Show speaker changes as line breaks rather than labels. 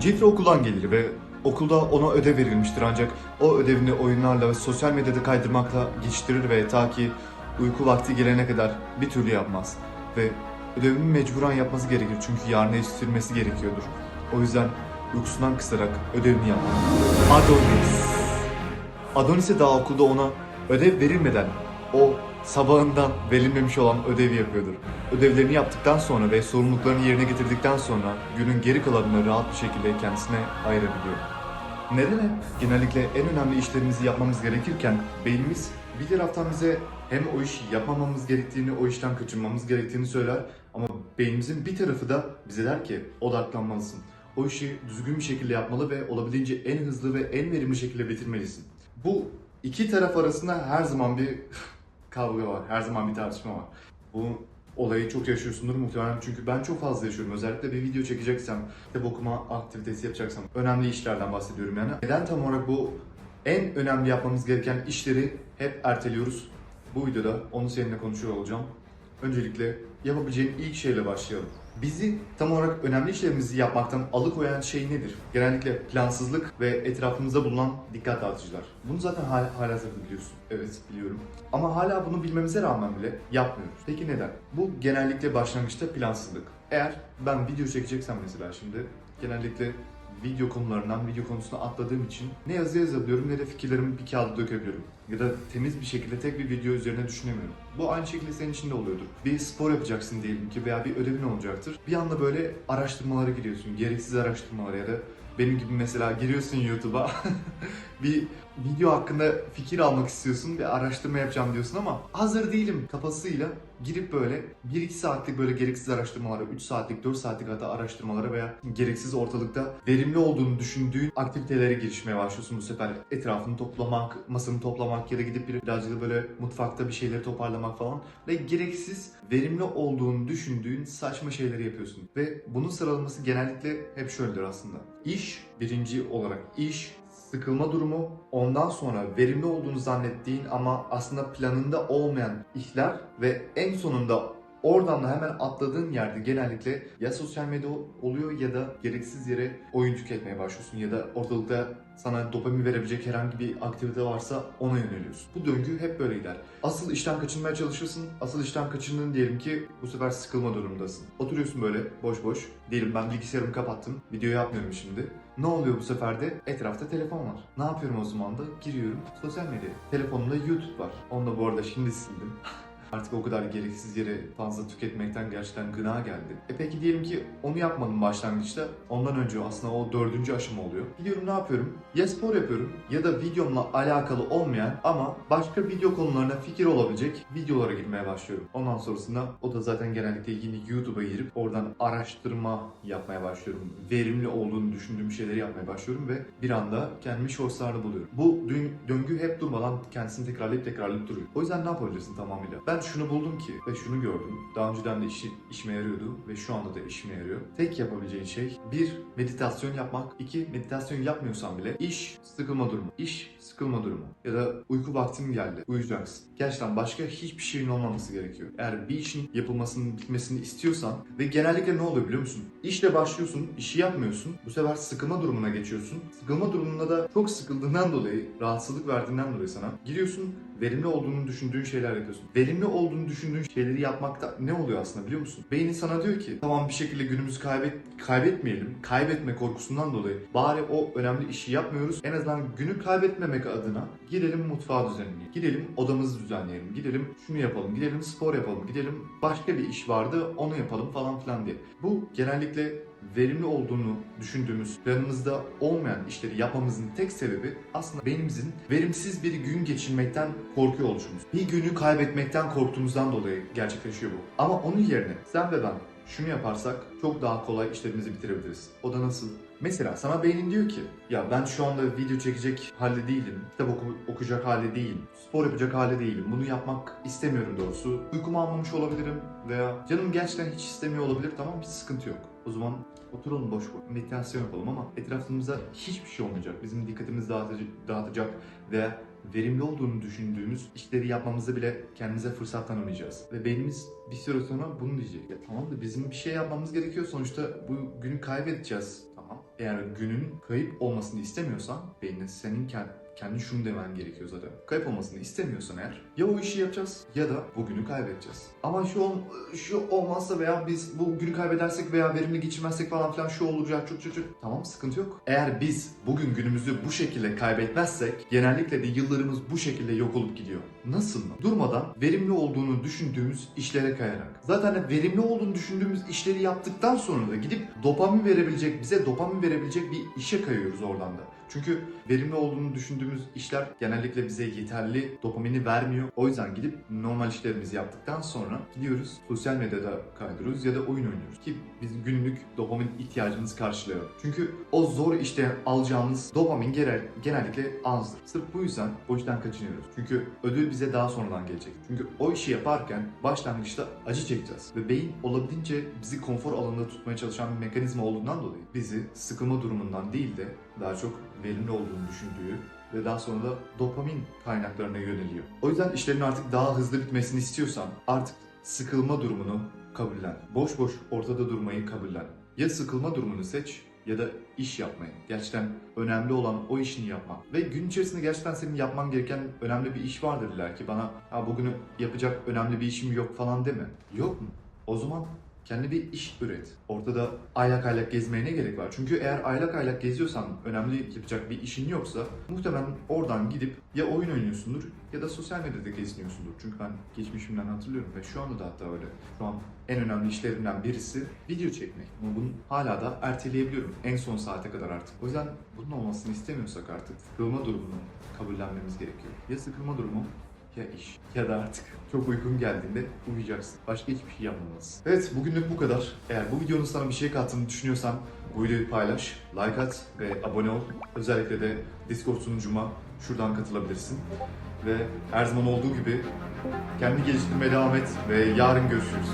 Jeffrey okuldan gelir ve okulda ona ödev verilmiştir ancak o ödevini oyunlarla ve sosyal medyada kaydırmakla geçiştirir ve ta ki uyku vakti gelene kadar bir türlü yapmaz. Ve ödevini mecburen yapması gerekir çünkü yarına yetiştirmesi gerekiyordur. O yüzden uykusundan kısarak ödevini yapar. Adonis. Adonis'e daha okulda ona ödev verilmeden o sabahından verilmemiş olan ödevi yapıyordur. Ödevlerini yaptıktan sonra ve sorumluluklarını yerine getirdikten sonra günün geri kalanını rahat bir şekilde kendisine ayırabiliyor. Neden hep genellikle en önemli işlerimizi yapmamız gerekirken beynimiz bir taraftan bize hem o işi yapmamamız gerektiğini, o işten kaçınmamız gerektiğini söyler ama beynimizin bir tarafı da bize der ki odaklanmalısın. O işi düzgün bir şekilde yapmalı ve olabildiğince en hızlı ve en verimli şekilde bitirmelisin. Bu iki taraf arasında her zaman bir kavga var, her zaman bir tartışma var. Bu olayı çok yaşıyorsundur muhtemelen çünkü ben çok fazla yaşıyorum. Özellikle bir video çekeceksem, kitap okuma aktivitesi yapacaksam önemli işlerden bahsediyorum yani. Neden tam olarak bu en önemli yapmamız gereken işleri hep erteliyoruz? Bu videoda onu seninle konuşuyor olacağım. Öncelikle yapabileceğin ilk şeyle başlayalım. Bizi tam olarak önemli işlerimizi yapmaktan alıkoyan şey nedir? Genellikle plansızlık ve etrafımızda bulunan dikkat dağıtıcılar. Bunu zaten hala, hala biliyorsun. Evet biliyorum. Ama hala bunu bilmemize rağmen bile yapmıyoruz. Peki neden? Bu genellikle başlangıçta plansızlık. Eğer ben video çekeceksem mesela şimdi genellikle video konularından video konusuna atladığım için ne yazı yazabiliyorum ne de fikirlerimi bir kağıda dökebiliyorum. Ya da temiz bir şekilde tek bir video üzerine düşünemiyorum. Bu aynı şekilde senin için de oluyordur. Bir spor yapacaksın diyelim ki veya bir ödevin olacaktır. Bir anda böyle araştırmalara giriyorsun. Gereksiz araştırmalara ya da benim gibi mesela giriyorsun YouTube'a bir video hakkında fikir almak istiyorsun ve araştırma yapacağım diyorsun ama hazır değilim kafasıyla girip böyle 1-2 saatlik böyle gereksiz araştırmalara, 3 saatlik, 4 saatlik hatta araştırmalara veya gereksiz ortalıkta verimli olduğunu düşündüğün aktivitelere girişmeye başlıyorsun bu sefer. Etrafını toplamak, masanı toplamak ya da gidip bir- birazcık da böyle mutfakta bir şeyleri toparlamak falan ve gereksiz verimli olduğunu düşündüğün saçma şeyleri yapıyorsun. Ve bunun sıralaması genellikle hep şöyledir aslında. İş birinci olarak iş, sıkılma durumu, ondan sonra verimli olduğunu zannettiğin ama aslında planında olmayan işler ve en sonunda oradan da hemen atladığın yerde genellikle ya sosyal medya oluyor ya da gereksiz yere oyun tüketmeye başlıyorsun ya da ortalıkta sana dopamin verebilecek herhangi bir aktivite varsa ona yöneliyorsun. Bu döngü hep böyle gider. Asıl işten kaçınmaya çalışırsın. Asıl işten kaçındın diyelim ki bu sefer sıkılma durumundasın. Oturuyorsun böyle boş boş. Diyelim ben bilgisayarımı kapattım. Video yapmıyorum şimdi. Ne oluyor bu sefer de? Etrafta telefon var. Ne yapıyorum o zaman da? Giriyorum sosyal medyaya. Telefonumda YouTube var. Onu da bu arada şimdi sildim. Artık o kadar gereksiz yere fazla tüketmekten gerçekten gına geldi. E peki diyelim ki onu yapmadım başlangıçta. Ondan önce aslında o dördüncü aşama oluyor. Gidiyorum ne yapıyorum? Ya spor yapıyorum ya da videomla alakalı olmayan ama başka video konularına fikir olabilecek videolara girmeye başlıyorum. Ondan sonrasında o da zaten genellikle yine YouTube'a girip oradan araştırma yapmaya başlıyorum. Verimli olduğunu düşündüğüm şeyleri yapmaya başlıyorum ve bir anda kendimi shortslarda buluyorum. Bu döngü hep durmadan kendisini tekrarlayıp tekrarlayıp duruyor. O yüzden ne yapabilirsin tamamıyla? Ben şunu buldum ki ve şunu gördüm. Daha önceden de işi, işime yarıyordu ve şu anda da işime yarıyor. Tek yapabileceğin şey bir meditasyon yapmak. iki meditasyon yapmıyorsan bile iş sıkılma durumu. İş sıkılma durumu. Ya da uyku vaktin geldi. Uyuyacaksın. Gerçekten başka hiçbir şeyin olmaması gerekiyor. Eğer bir işin yapılmasının bitmesini istiyorsan ve genellikle ne oluyor biliyor musun? İşle başlıyorsun, işi yapmıyorsun. Bu sefer sıkılma durumuna geçiyorsun. Sıkılma durumunda da çok sıkıldığından dolayı, rahatsızlık verdiğinden dolayı sana giriyorsun verimli olduğunu düşündüğün şeyler yapıyorsun. Verimli olduğunu düşündüğün şeyleri yapmakta ne oluyor aslında biliyor musun? Beynin sana diyor ki tamam bir şekilde günümüzü kaybet kaybetmeyelim. Kaybetme korkusundan dolayı bari o önemli işi yapmıyoruz. En azından günü kaybetmemek adına gidelim mutfağı düzenleyelim. Gidelim odamızı düzenleyelim. Gidelim şunu yapalım. Gidelim spor yapalım. Gidelim başka bir iş vardı onu yapalım falan filan diye. Bu genellikle verimli olduğunu düşündüğümüz, planımızda olmayan işleri yapmamızın tek sebebi aslında beynimizin verimsiz bir gün geçirmekten korkuyor oluşumuz. Bir günü kaybetmekten korktuğumuzdan dolayı gerçekleşiyor bu. Ama onun yerine sen ve ben şunu yaparsak çok daha kolay işlerimizi bitirebiliriz. O da nasıl? Mesela sana beynin diyor ki ya ben şu anda video çekecek halde değilim, kitap oku- okuyacak halde değilim, spor yapacak halde değilim, bunu yapmak istemiyorum doğrusu. Uykumu almamış olabilirim veya canım gerçekten hiç istemiyor olabilir tamam hiç sıkıntı yok. O zaman oturalım boş boş meditasyon yapalım ama etrafımızda hiçbir şey olmayacak. Bizim dikkatimizi dağıtıcı, dağıtacak veya verimli olduğunu düşündüğümüz işleri yapmamızda bile kendimize fırsat tanımayacağız. Ve beynimiz bir süre sonra bunu diyecek. Ya tamam da bizim bir şey yapmamız gerekiyor sonuçta bu günü kaybedeceğiz. Tamam eğer günün kayıp olmasını istemiyorsan beynine senin kend- kendi şunu demen gerekiyor zaten. Kayıp olmasını istemiyorsan eğer ya o işi yapacağız ya da bugünü kaybedeceğiz. Ama şu ol- şu olmazsa veya biz bu günü kaybedersek veya verimli geçirmezsek falan filan şu olacak çok çok çok. Tamam sıkıntı yok. Eğer biz bugün günümüzü bu şekilde kaybetmezsek genellikle de yıllarımız bu şekilde yok olup gidiyor. Nasıl mı? Durmadan verimli olduğunu düşündüğümüz işlere kayarak. Zaten verimli olduğunu düşündüğümüz işleri yaptıktan sonra da gidip dopamin verebilecek, bize dopamin verebilecek bir işe kayıyoruz oradan da. Çünkü verimli olduğunu düşündüğümüz işler genellikle bize yeterli dopamini vermiyor. O yüzden gidip normal işlerimizi yaptıktan sonra gidiyoruz sosyal medyada kaydırıyoruz ya da oyun oynuyoruz. Ki biz günlük dopamin ihtiyacımızı karşılıyor. Çünkü o zor işte alacağımız dopamin genel, genellikle azdır. Sırf bu yüzden o işten kaçınıyoruz. Çünkü ödül bize daha sonradan gelecek. Çünkü o işi yaparken başlangıçta acı çekeceğiz. Ve beyin olabildiğince bizi konfor alanında tutmaya çalışan bir mekanizma olduğundan dolayı bizi sıkılma durumundan değil de daha çok verimli olduğunu düşündüğü ve daha sonra da dopamin kaynaklarına yöneliyor. O yüzden işlerin artık daha hızlı bitmesini istiyorsan artık sıkılma durumunu kabullen. Boş boş ortada durmayı kabullen. Ya sıkılma durumunu seç ya da iş yapmayı. Gerçekten önemli olan o işini yapmak. Ve gün içerisinde gerçekten senin yapman gereken önemli bir iş vardır illa ki bana ha bugünü yapacak önemli bir işim yok falan deme. Yok mu? O zaman kendi bir iş üret. Ortada aylak aylak gezmeye ne gerek var? Çünkü eğer aylak aylak geziyorsan, önemli yapacak bir işin yoksa muhtemelen oradan gidip ya oyun oynuyorsundur ya da sosyal medyada geziniyorsundur. Çünkü ben geçmişimden hatırlıyorum ve şu anda da hatta öyle. Şu an en önemli işlerimden birisi video çekmek. Ama bunu hala da erteleyebiliyorum. En son saate kadar artık. O yüzden bunun olmasını istemiyorsak artık sıkılma durumunu kabullenmemiz gerekiyor. Ya sıkılma durumu ya iş ya da artık çok uykun geldiğinde uyuyacaksın. Başka hiçbir şey yapmamalısın. Evet bugünlük bu kadar. Eğer bu videonun sana bir şey kattığını düşünüyorsan bu videoyu paylaş, like at ve abone ol. Özellikle de Discord sunucuma şuradan katılabilirsin. Ve her zaman olduğu gibi kendi geliştirmeye devam et ve yarın görüşürüz.